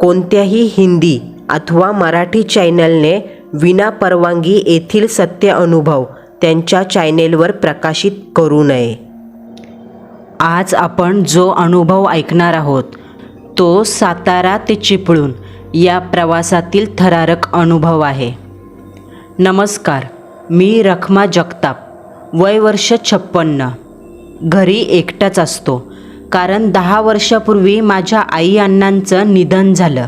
कोणत्याही हिंदी अथवा मराठी चॅनलने विना परवानगी येथील सत्य अनुभव त्यांच्या चॅनेलवर प्रकाशित करू नये. आज आपण जो अनुभव ऐकणार आहोत तो सातारा ते चिपळूण या प्रवासातील थरारक अनुभव आहे. नमस्कार मी रखमा जगताप वय वर्ष छप्पन्न. घरी एकटाच असतो. कारण दहा वर्षापूर्वी माझ्या आई अण्णांचं निधन झालं.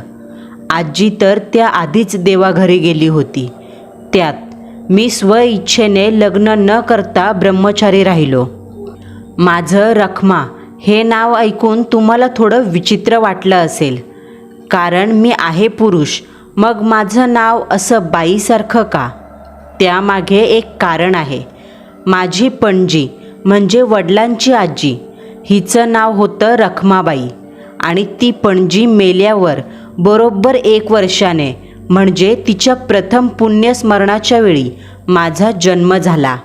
आजी तर त्या आधीच देवाघरी गेली होती. त्यात मी स्वइच्छेने लग्न न करता ब्रह्मचारी राहिलो. माझं रखमा हे नाव ऐकून तुम्हाला थोडं विचित्र वाटलं असेल. कारण मी आहे पुरुष मग माझं नाव असं बाईसारखं का? त्यामागे एक कारण आहे. माझी पणजी म्हणजे वडिलांची आजी हिचं नाव होतं रखमाबाई. आणि ती पणजी मेल्यावर बरोबर एक वर्षाने म्हणजे तिच्या प्रथम पुण्यस्मरणाच्या वेळी माझा जन्म झाला.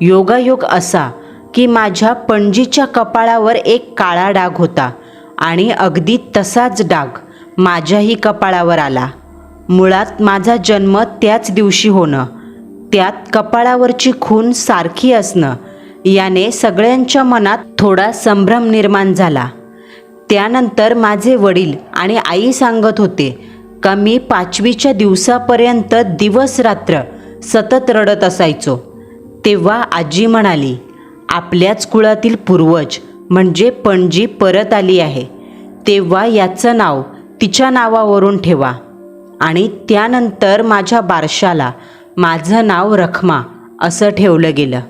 योगायोग असा की माझ्या पणजीच्या कपाळावर एक काळा डाग होता आणि अगदी तसाच डाग माझ्याही कपाळावर आला. मुळात माझा जन्म त्याच दिवशी होणं. त्यात कपाळावरची खून सारखी असणं याने सगळ्यांच्या मनात थोडा संभ्रम निर्माण झाला. त्यानंतर माझे वडील आणि आई सांगत होते का मी पाचवीच्या दिवसापर्यंत दिवस रात्र सतत रडत असायचो. तेव्हा आजी म्हणाली आपल्याच कुळातील पूर्वज म्हणजे पणजी परत आली आहे. तेव्हा याचं नाव तिच्या नावावरून ठेवा. आणि त्यानंतर माझ्या बारशाला माझं नाव रखमा असं ठेवलं गेलं.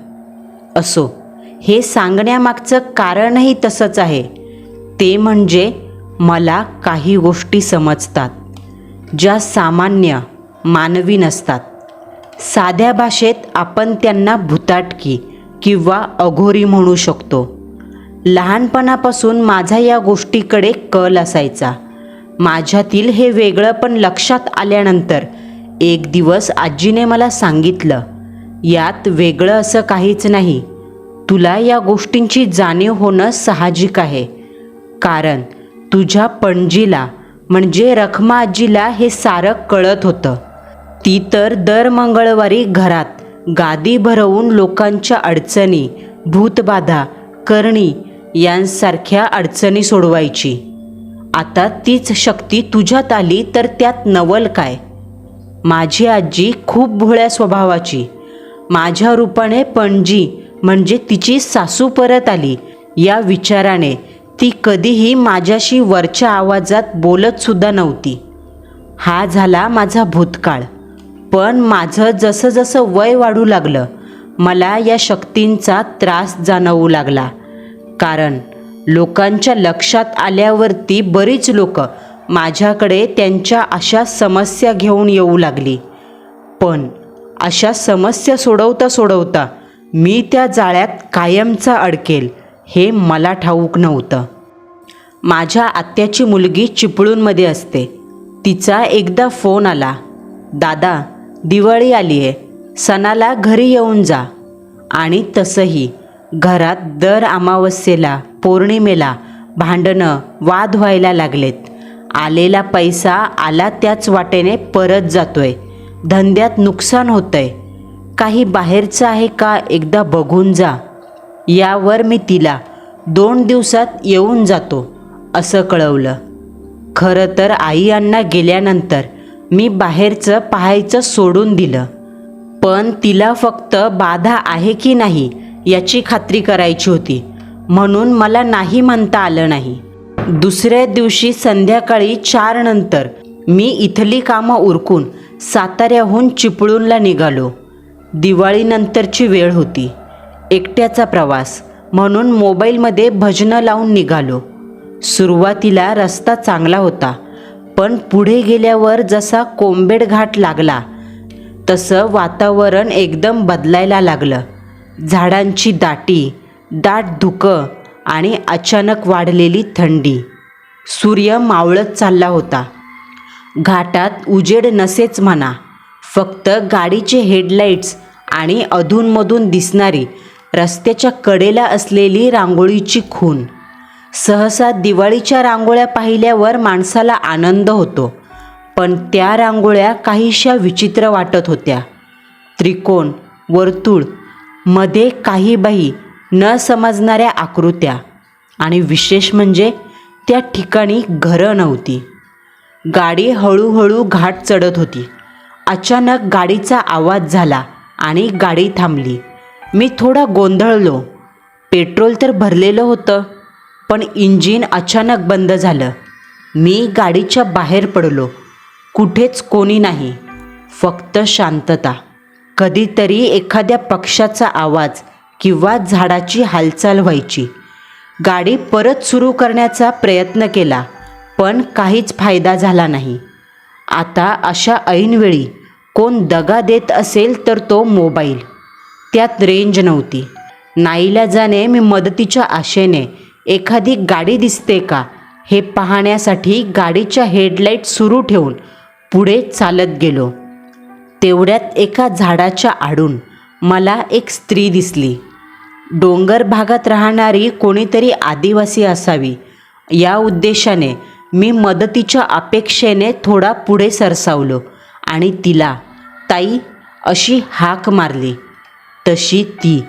असो. हे सांगण्यामागचं कारणही तसंच आहे. ते म्हणजे मला काही गोष्टी समजतात ज्या सामान्य मानवी नसतात. साध्या भाषेत आपण त्यांना भुताटकी किंवा अघोरी म्हणू शकतो. लहानपणापासून माझा या गोष्टीकडे कल असायचा. माझ्यातील हे वेगळं पण लक्षात आल्यानंतर एक दिवस आजीने मला सांगितलं यात वेगळं असं काहीच नाही. तुला या गोष्टींची जाणीव होणं साहजिक आहे. कारण तुझ्या पणजीला म्हणजे रखमा आजीला हे सारं कळत होतं. ती तर दर मंगळवारी घरात गादी भरवून लोकांच्या अडचणी भूतबाधा करणी यांसारख्या अडचणी सोडवायची. आता तीच शक्ती तुझ्यात आली तर त्यात नवल काय? माझी आजी खूप भोळ्या स्वभावाची. माझ्या रूपाने पणजी म्हणजे तिची सासू परत आली. या विचाराने ती कधीही माझ्याशी वरच्या आवाजात बोलत सुद्धा नव्हती. हा झाला माझा भूतकाळ. पण माझं जसं जसं वय वाढू लागलं मला या शक्तींचा त्रास जाणवू लागला. कारण लोकांच्या लक्षात आल्यावरती बरीच लोक माझ्याकडे त्यांच्या अशा समस्या घेऊन येऊ लागली. पण अशा समस्या सोडवता सोडवता मी त्या जाळ्यात कायमचा अडकेल हे मला ठाऊक नव्हतं. माझ्या आत्याची मुलगी चिपळूणमध्ये असते. तिचा एकदा फोन आला दादा दिवाळी आली आहे सणाला घरी येऊन जा. आणि तसंही घरात दर अमावस्येला पौर्णिमेला भांडणं वाद व्हायला लागलेत. आलेला पैसा आला त्याच वाटेने परत जातोय. धंद्यात नुकसान होतंय. काही बाहेरचं आहे का एकदा बघून जा. यावर मी तिला दोन दिवसात येऊन जातो असं कळवलं. खरं तर आई अण्णा गेल्यानंतर मी बाहेरचं पाहायचं सोडून दिलं. पण तिला फक्त बाधा आहे की नाही याची खात्री करायची होती. म्हणून मला नाही म्हणता आलं नाही. दुसऱ्या दिवशी संध्याकाळी चार नंतर मी इथली कामं उरकून साताऱ्याहून चिपळूणला निघालो. दिवाळीनंतरची वेळ होती. एकट्याचा प्रवास म्हणून मोबाईलमध्ये भजनं लावून निघालो. सुरुवातीला रस्ता चांगला होता पण पुढे गेल्यावर जसा कोंबेड घाट लागला तसं वातावरण एकदम बदलायला लागलं. झाडांची दाटी दाट धुकं आणि अचानक वाढलेली थंडी. सूर्य मावळत चालला होता. घाटात उजेड नसेच म्हणा. फक्त गाडीचे हेडलाईट्स आणि अधूनमधून दिसणारी रस्त्याच्या कडेला असलेली रांगोळीची खून सहसा दिवाळीच्या रांगोळ्या पाहिल्यावर माणसाला आनंद होतो पण त्या रांगोळ्या काहीशा विचित्र वाटत होत्या. त्रिकोण वर्तुळमध्ये काही बाही न समजणाऱ्या आकृत्या आणि विशेष म्हणजे त्या ठिकाणी घरं नव्हती. गाडी हळूहळू घाट चढत होती. अचानक गाडीचा आवाज झाला आणि गाडी थांबली. मी थोडा गोंधळलो. पेट्रोल तर भरलेलं होतं पण इंजिन अचानक बंद झालं. मी गाडीच्या बाहेर पडलो. कुठेच कोणी नाही फक्त शांतता. कधीतरी एखाद्या पक्षाचा आवाज किंवा झाडाची हालचाल व्हायची. गाडी परत सुरू करण्याचा प्रयत्न केला. पण काहीच फायदा झाला नाही. आता अशा ऐनवेळी कोण दगा देत असेल तर तो मोबाईल. त्यात रेंज नव्हती. नाईलाजाने मी मदतीच्या आशेने एखादी गाडी दिसते का हे पाहण्यासाठी गाडीच्या हेडलाईट सुरू ठेवून पुढे चालत गेलो. तेवढ्यात एका झाडाच्या आडून मला एक स्त्री दिसली. डोंगर भागात राहणारी कोणीतरी आदिवासी असावी. या उद्देशाने मी मदतीच्या अपेक्षेने थोडा पुढे सरसावलो आणि तिला ताई अशी हाक मारली. तशी ती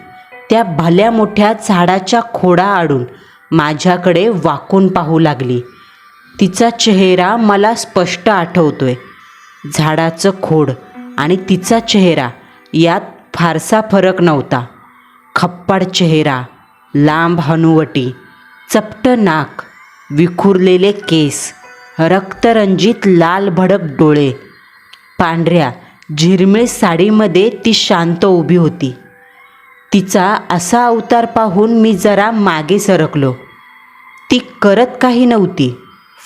त्या भल्या मोठ्या झाडाच्या खोडा आडून माझ्याकडे वाकून पाहू लागली. तिचा चेहरा मला स्पष्ट आठवतोय. झाडाचं खोड आणि तिचा चेहरा यात फारसा फरक नव्हता. खप्पाड चेहरा लांब हनुवटी चपट नाक विखुरलेले केस रक्तरंजित लाल भडक डोळे. पांढऱ्या झिरमिळ साडीमध्ये ती शांत उभी होती. तिचा असा अवतार पाहून मी जरा मागे सरकलो. ती करत काही नव्हती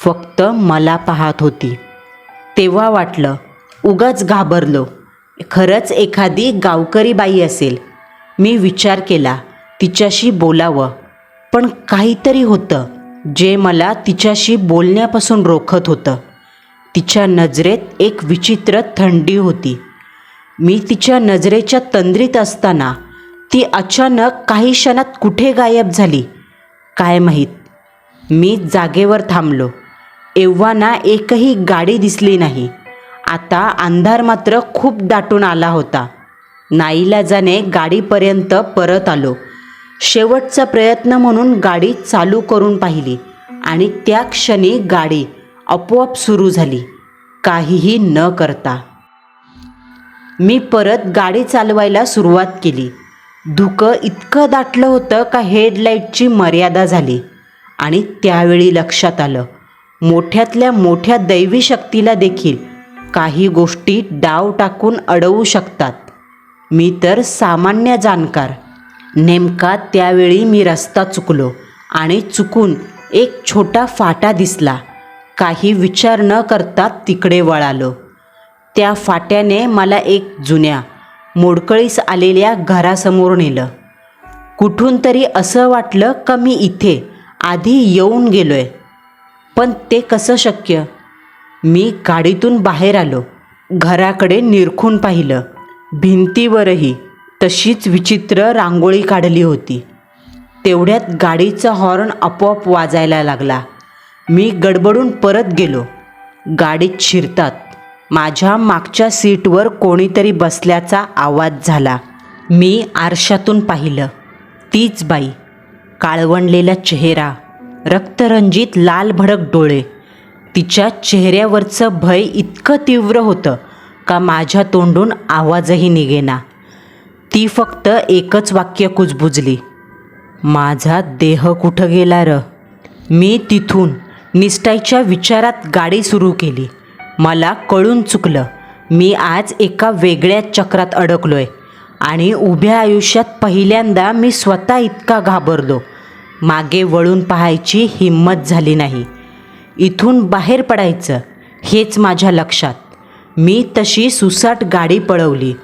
फक्त मला पाहत होती. तेव्हा वाटलं उगाच घाबरलो. खरंच एखादी गावकरी बाई असेल. मी विचार केला तिच्याशी बोलावं. पण काहीतरी होतं. जे मला तिच्याशी बोलण्यापासून रोखत होतं. तिच्या नजरेत एक विचित्र थंडी होती. मी तिच्या नजरेच्या तंद्रीत असताना ती अचानक काही क्षणात कुठे गायब झाली? काय माहीत? मी जागेवर थांबलो. एव्हाना एकही गाडी दिसली नाही. आता अंधार मात्र खूप दाटून आला होता. नाईलाजाने गाडीपर्यंत परत आलो. शेवटचा प्रयत्न म्हणून गाडी चालू करून पाहिली आणि त्या क्षणी गाडी आपोआप सुरू झाली. काहीही न करता. मी परत गाडी चालवायला सुरुवात केली. धुकं इतकं दाटलं होतं का हेडलाईटची मर्यादा झाली आणि त्यावेळी लक्षात आलं. मोठ्यातल्या मोठ्या दैवी शक्तीला देखील काही गोष्टी डाव टाकून अडवू शकतात. मी तर सामान्य जाणकार नेमका त्यावेळी मी रस्ता चुकलो आणि चुकून एक छोटा फाटा दिसला. काही विचार न करता तिकडे वळालो. त्या फाट्याने मला एक जुन्या मोडकळीस आलेल्या घरासमोर नेलं. कुठून तरी असं वाटलं का मी इथे आधी येऊन गेलोय. पण ते कसं शक्य? मी गाडीतून बाहेर आलो. घराकडे निरखून पाहिलं. भिंतीवरही तशीच विचित्र रांगोळी काढली होती. तेवढ्यात गाडीचा हॉर्न आपोआप वाजायला लागला. मी गडबडून परत गेलो. गाडीत शिरतात. माझ्या मागच्या सीटवर कोणीतरी बसल्याचा आवाज झाला. मी आरशातून पाहिलं. तीच बाई. काळवणलेला चेहरा. रक्तरंजित लाल भडक डोळे. तिच्या चेहऱ्यावरचं भय इतकं तीव्र होतं का माझ्या तोंडून आवाजही निघेना. ती फक्त एकच वाक्य कुजबुजली. माझा देह कुठं गेला र? मी तिथून निष्ठायच्या विचारात गाडी सुरू केली. मला कळून चुकलं. मी आज एका वेगळ्या चक्रात अडकलोय आणि उभ्या आयुष्यात पहिल्यांदा मी स्वतः इतका घाबरलो. मागे वळून पाहायची हिंमत झाली नाही. इथून बाहेर पडायचं हेच माझ्या लक्षात. मी तशी सुसाट गाडी पळवली.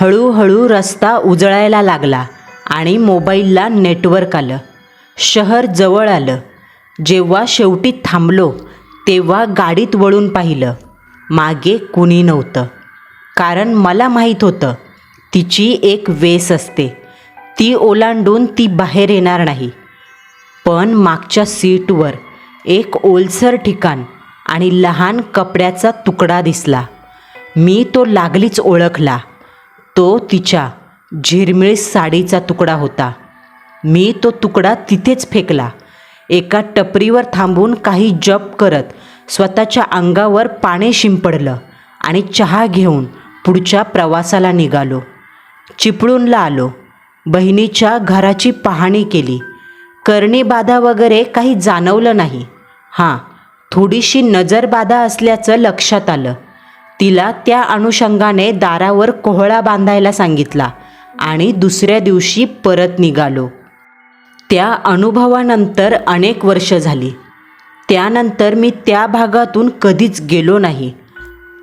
हळूहळू रस्ता उजळायला लागला आणि मोबाईलला नेटवर्क आलं. शहर जवळ आलं. जेव्हा शेवटी थांबलो तेव्हा गाडीत वळून पाहिलं. मागे कुणी नव्हतं. कारण मला माहीत होतं तिची एक वेस असते. ती ओलांडून ती बाहेर येणार नाही. पण मागच्या सीटवर एक ओलसर ठिकाण आणि लहान कपड्याचा तुकडा दिसला. मी तो लागलीच ओळखला. तो तिच्या झिरमिळ साडीचा तुकडा होता. मी तो तुकडा तिथेच फेकला. एका टपरीवर थांबून काही जप करत स्वतःच्या अंगावर पाणी शिंपडलं आणि चहा घेऊन पुढच्या प्रवासाला निघालो. चिपळूणला आलो. बहिणीच्या घराची पाहणी केली. करणीबाधा वगैरे काही जाणवलं नाही. हां थोडीशी नजरबाधा असल्याचं लक्षात आलं. तिला त्या अनुषंगाने दारावर कोहळा बांधायला सांगितला आणि दुसऱ्या दिवशी परत निघालो. त्या अनुभवानंतर अनेक वर्ष झाली. त्यानंतर मी त्या भागातून कधीच गेलो नाही.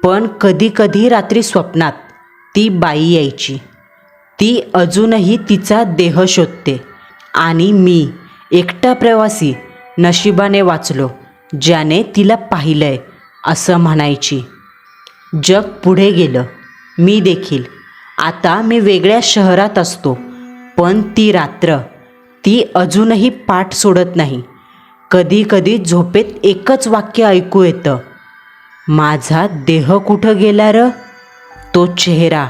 पण कधीकधी रात्री स्वप्नात ती बाई यायची. ती अजूनही तिचा देह शोधते आणि मी एकटा प्रवासी नशिबाने वाचलो ज्याने तिला पाहिलंय असं म्हणायची. जग पुढे गेलं. मी देखील. आता मी वेगळ्या शहरात असतो. पण ती रात्र ती अजूनही पाठ सोडत नाही. कधी कधी झोपेत एकच वाक्य ऐकू येतं. माझा देह कुठं गेला र? तो चेहरा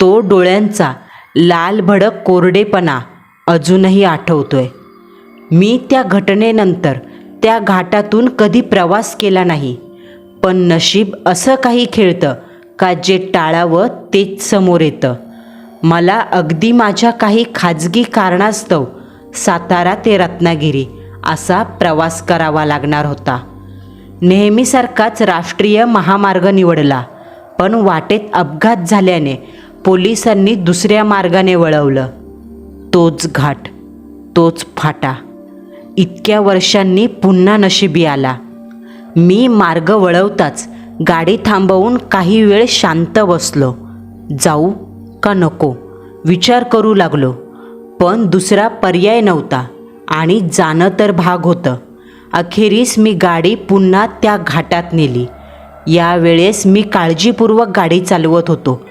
तो डोळ्यांचा लाल भडक कोरडेपणा अजूनही आठवतोय. मी त्या घटनेनंतर त्या घाटातून कधी प्रवास केला नाही. पण नशीब असं काही खेळतं का जे टाळावं तेच समोर येतं. मला अगदी माझ्या काही खाजगी कारणास्तव सातारा ते रत्नागिरी असा प्रवास करावा लागणार होता. नेहमीसारखाच राष्ट्रीय महामार्ग निवडला पण वाटेत अपघात झाल्याने पोलिसांनी दुसऱ्या मार्गाने वळवलं. तोच घाट तोच फाटा. इतक्या वर्षांनी पुन्हा नशिबी आला. मी मार्ग वळवताच गाडी थांबवून काही वेळ शांत बसलो. जाऊ का नको? विचार करू लागलो. पण दुसरा पर्याय नव्हता आणि जाणं तर भाग होतं. अखेरीस मी गाडी पुन्हा त्या घाटात नेली. यावेळेस मी काळजीपूर्वक गाडी चालवत होतो.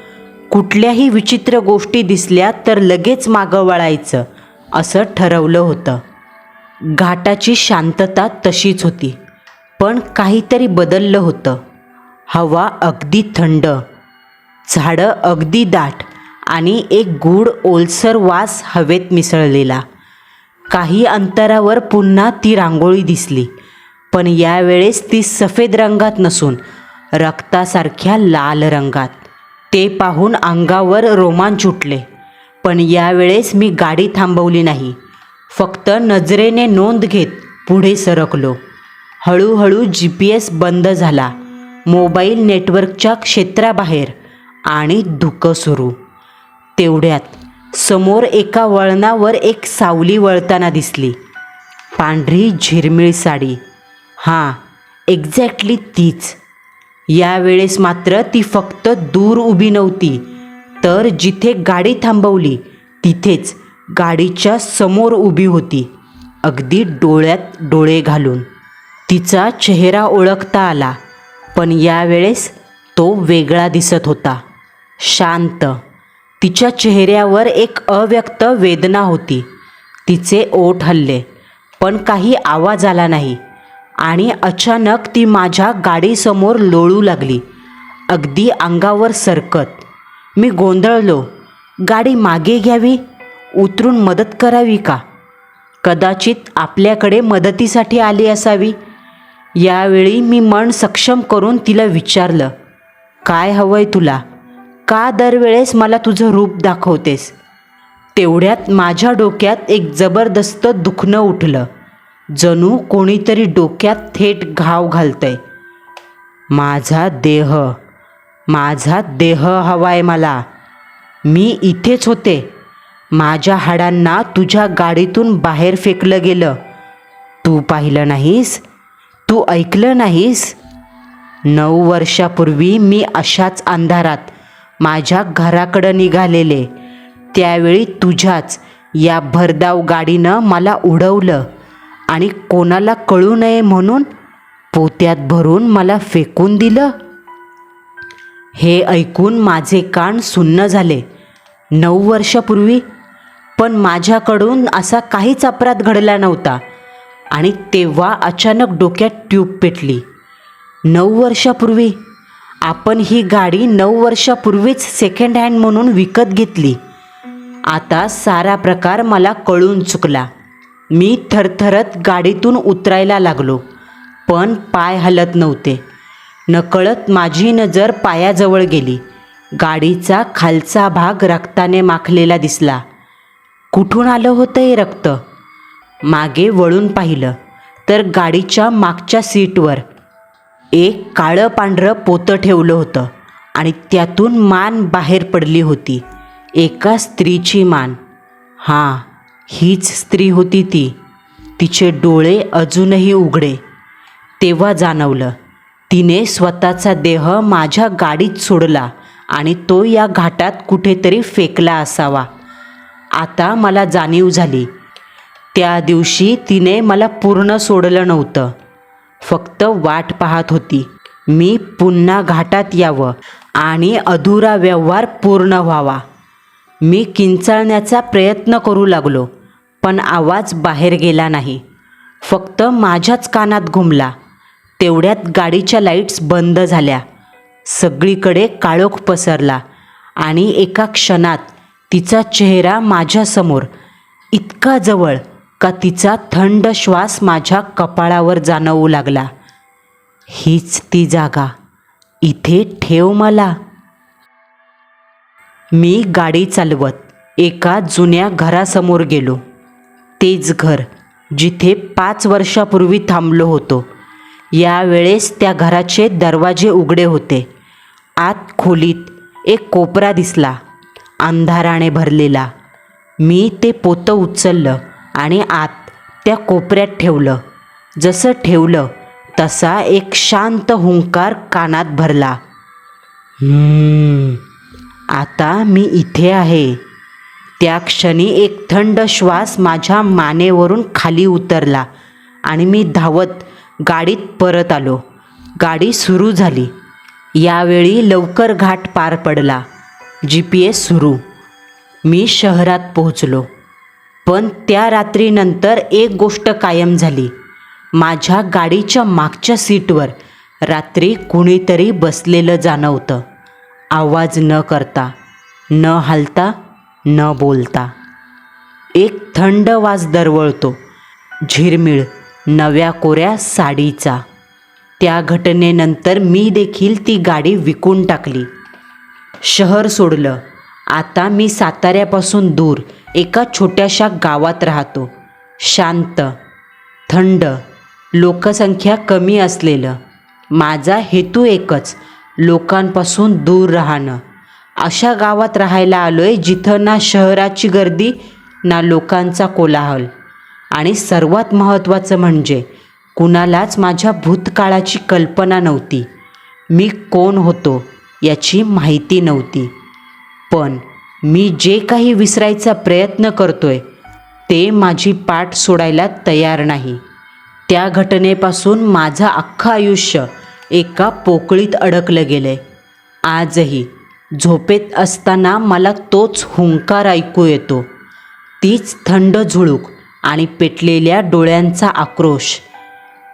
कुठल्याही विचित्र गोष्टी दिसल्या तर लगेच मागं वळायचं असं ठरवलं होतं. घाटाची शांतता तशीच होती. पण काहीतरी बदललं होतं. हवा अगदी थंड झाडं अगदी दाट आणि एक गूढ ओलसर वास हवेत मिसळलेला. काही अंतरावर पुन्हा ती रांगोळी दिसली पण यावेळेस ती सफेद रंगात नसून रक्तासारख्या लाल रंगात. ते पाहून अंगावर रोमांच उठले पण यावेळेस मी गाडी थांबवली नाही. फक्त नजरेने नोंद घेत पुढे सरकलो. हळूहळू जी पी एस बंद झाला. मोबाईल नेटवर्कच्या क्षेत्राबाहेर आणि धुकं सुरू. तेवढ्यात समोर एका वळणावर एक सावली वळताना दिसली. पांढरी झिरमिळ साडी. हां एक्झॅक्टली तीच. यावेळेस मात्र ती फक्त दूर उभी नव्हती. तर जिथे गाडी थांबवली तिथेच गाडीच्या समोर उभी होती. अगदी डोळ्यात डोळे घालून. तिचा चेहरा ओळखता आला पण यावेळेस तो वेगळा दिसत होता. शांत. तिच्या चेहऱ्यावर एक अव्यक्त वेदना होती. तिचे ओठ हल्ले पण काही आवाज आला नाही आणि अचानक ती माझ्या गाडीसमोर लोळू लागली. अगदी अंगावर सरकत. मी गोंधळलो गाडी मागे घ्यावी? उतरून मदत करावी का? कदाचित आपल्याकडे मदतीसाठी आली असावी. यावेळी मी मन सक्षम करून तिला विचारलं काय हवंय तुला? का दरवेळेस मला तुझं रूप दाखवतेस? तेवढ्यात माझ्या डोक्यात एक जबरदस्त दुखणं उठलं. जणू कोणीतरी डोक्यात थेट घाव घालतंय. माझा देह माझा देह हवाय मला. मी इथेच होते. माझ्या हाडांना तुझ्या गाडीतून बाहेर फेकलं गेलं. तू पाहिलं नाहीस? तू ऐकलं नाहीस? नऊ वर्षापूर्वी मी अशाच अंधारात माझ्या घराकडं निघालेले. त्यावेळी तुझ्याच या भरधाव गाडीनं मला उडवलं. आणि कोणाला कळू नये म्हणून पोत्यात भरून मला फेकून दिलं. हे ऐकून माझे कान सुन्न झाले. नऊ वर्षापूर्वी? पण माझ्याकडून असा काहीच अपराध घडला नव्हता. आणि तेव्हा अचानक डोक्यात ट्यूब पेटली. नऊ वर्षापूर्वी. आपण ही गाडी नऊ वर्षापूर्वीच सेकंड हँड म्हणून विकत घेतली. आता सारा प्रकार मला कळून चुकला. मी थरथरत गाडीतून उतरायला लागलो पण पाय हलत नव्हते. नकळत माझी नजर पायाजवळ गेली. गाडीचा खालचा भाग रक्ताने माखलेला दिसला. कुठून आलं होतं हे रक्त? मागे वळून पाहिलं तर गाडीच्या मागच्या सीटवर एक काळं पांढरं पोतं ठेवलं होतं आणि त्यातून मान बाहेर पडली होती. एका स्त्रीची मान. हां हीच स्त्री होती ती. तिचे डोळे अजूनही उघडे. तेव्हा जाणवलं तिने स्वतःचा देह माझ्या गाडीत सोडला आणि तो या घाटात कुठेतरी फेकला असावा. आता मला जाणीव झाली त्या दिवशी तिने मला पूर्ण सोडलं नव्हतं. फक्त वाट पाहत होती. मी पुन्हा घाटात यावं आणि अधुरा व्यवहार पूर्ण व्हावा. मी किंचाळण्याचा प्रयत्न करू लागलो पण आवाज बाहेर गेला नाही. फक्त माझ्याच कानात घुमला. तेवढ्यात गाडीच्या लाईट्स बंद झाल्या. सगळीकडे काळोख पसरला आणि एका क्षणात तिचा चेहरा माझ्यासमोर इतका जवळ का तिचा थंड श्वास माझ्या कपाळावर जाणवू लागला. हीच ती जागा. इथे ठेव मला. मी गाडी चालवत एका जुन्या घरासमोर गेलो. तेच घर जिथे पाच वर्षापूर्वी थांबलो होतो. यावेळेस त्या घराचे दरवाजे उघडे होते. आत खोलीत एक कोपरा दिसला अंधाराने भरलेला. मी ते पोतं उचललं. आणि आत त्या कोपऱ्यात ठेवलं. जसं ठेवलं तसा एक शांत हुंकार कानात भरला. आता मी इथे आहे. त्या क्षणी एक थंड श्वास माझ्या मानेवरून खाली उतरला आणि मी धावत गाडीत परत आलो. गाडी सुरू झाली. यावेळी लवकर घाट पार पडला. जी पी एस सुरू. मी शहरात पोहोचलो. पण त्या रात्रीनंतर एक गोष्ट कायम झाली. माझ्या गाडीच्या मागच्या सीटवर रात्री कुणीतरी बसलेलं जाणवतं. आवाज न करता न हलता न बोलता. एक थंड वास दरवळतो. झिरमिळ नव्या कोऱ्या साडीचा. त्या घटनेनंतर मी देखील ती गाडी विकून टाकली. शहर सोडलं. आता मी साताऱ्यापासून दूर एका छोट्याशा गावात राहतो. शांत थंड लोकसंख्या कमी असलेलं. माझा हेतू एकच लोकांपासून दूर राहणं. अशा गावात राहायला आलो आहे जिथं ना शहराची गर्दी ना लोकांचा कोलाहल. आणि सर्वात महत्त्वाचं म्हणजे कुणालाच माझ्या भूतकाळाची कल्पना नव्हती. मी कोण होतो याची माहिती नव्हती. पण मी जे काही विसरायचा प्रयत्न करतोय ते माझी पाठ सोडायला तयार नाही. त्या घटनेपासून माझं अख्खं आयुष्य एका पोकळीत अडकलं गेलं आहे आजही झोपेत असताना मला तोच हुंकार ऐकू येतो. तीच थंड झुळूक आणि पेटलेल्या डोळ्यांचा आक्रोश.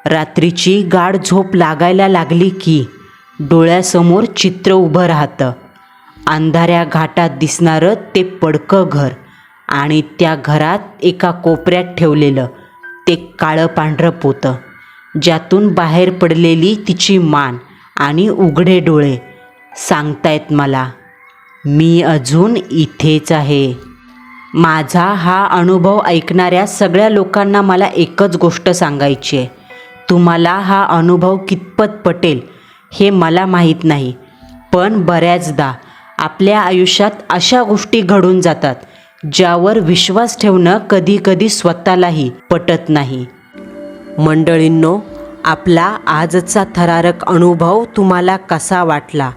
रात्रीची गाढ झोप लागायला लागली की डोळ्यासमोर चित्र उभं राहतं. अंधाऱ्या घाटात दिसणारं ते पडकं घर. आणि त्या घरात एका कोपऱ्यात ठेवलेलं ते काळं पांढरं पोतं. ज्यातून बाहेर पडलेली तिची मान आणि उघडे डोळे सांगतायत मला मी अजून इथेच आहे. माझा हा अनुभव ऐकणाऱ्या सगळ्या लोकांना मला एकच गोष्ट सांगायची आहे. तुम्हाला हा अनुभव कितपत पटेल हे मला माहीत नाही पण बऱ्याचदा आपल्या आयुष्यात अशा गोष्टी घडून जातात ज्यावर विश्वास ठेवणं कधीकधी स्वतःलाही पटत नाही. मंडळींनो आपला आजचा थरारक अनुभव तुम्हाला कसा वाटला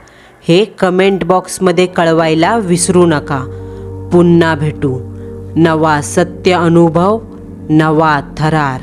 हे कमेंट बॉक्समध्ये कळवायला विसरू नका. पुन्हा भेटू. नवा सत्य अनुभव नवा थरार.